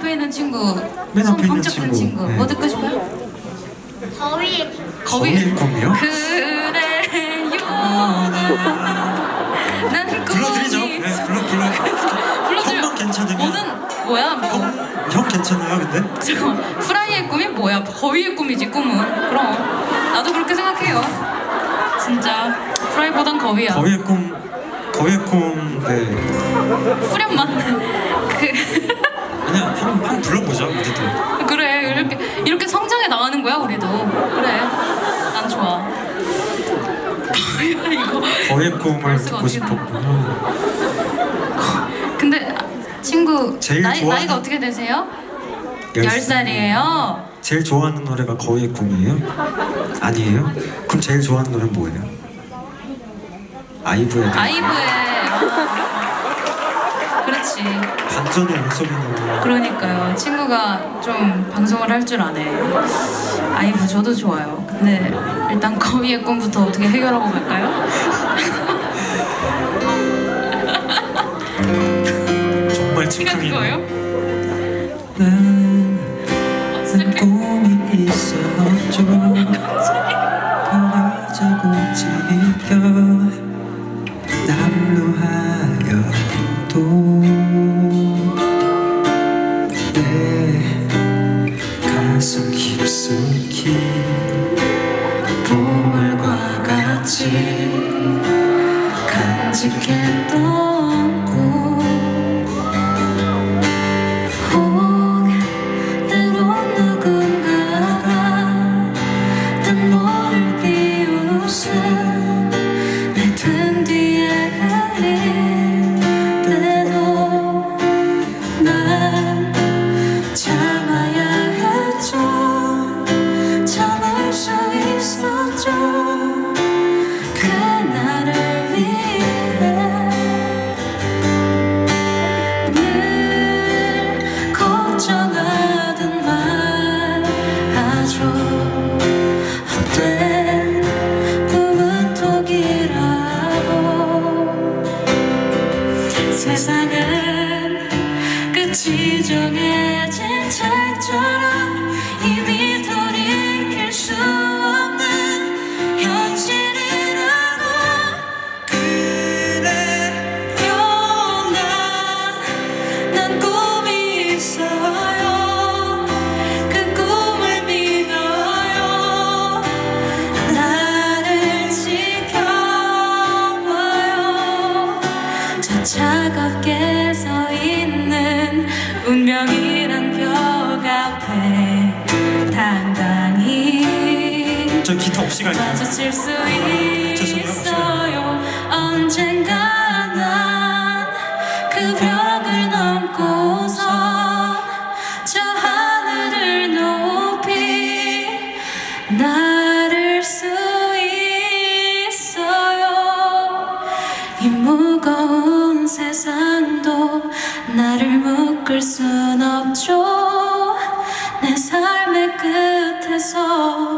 앞에 있는 친구, 맨손 앞에 있는 번쩍 든 친구. 친구, 네. 뭐 듣고 싶어요? 거위 거위의 꿈이요? 그래요. 난 꿈이 불러드리죠. 네, 불러 불러. 불러드려. 형만 괜찮으면. 뭐는 뭐야? 뭐. 형, 형 괜찮아요, 근데? 잠깐 프라이의 꿈이 뭐야? 거위의 꿈이지 꿈은. 그럼 나도 그렇게 생각해요. 진짜 프라이보단 거위야. 거위의 꿈, 거위의 꿈, 네. 후렴만 그 그냥 한, 한 불러보죠, 어쨌든. 그래 이렇게 이렇게 성장해 나가는 거야 우리도. 그래 난 좋아. 이거. 거위의 꿈을 벌써가 듣고 어떻게 싶었군요. 근데 아, 친구 제일 나이 좋아하는- 나이가 어떻게 되세요? 열열 살이에요. 제일 좋아하는 노래가 거위의 꿈이에요? 아니에요? 그럼 제일 좋아하는 노래는 뭐예요? 아이브의 아이브의 아, 그렇지. 반전의 목소리 노래. 그러니까요. 친구가 좀 방송을 할 줄 아네. 아이브 저도 좋아요. 근데 일단 거위의 꿈부터 어떻게 해결하고 갈까요? 정말 시간? 난 어, 시작해. 꿈이 있었죠 가라자고 지켜 남루하여 도. 내 가슴 깊숙이 보물과 같이 간직했던 꿈. 혹 때론 누군가가 뜬 모를 비웃음 정해진 책처럼 이미 돌이킬 수 없는 현실이라고. 그래요 난, 난 꿈이 있어요. 그 꿈을 믿어요. 나를 지켜봐요. 저 차갑게 서 운명이란 벽 앞에 당당히 저 기타 없이 갈게요. 마주칠 수 죄송해요, 있어요. 언젠가 난 그 벽을 넘고서 저 하늘을 높이 나를 수 있어요. 이 무거운 세상도 나를 순 없죠. 내 삶의 끝에서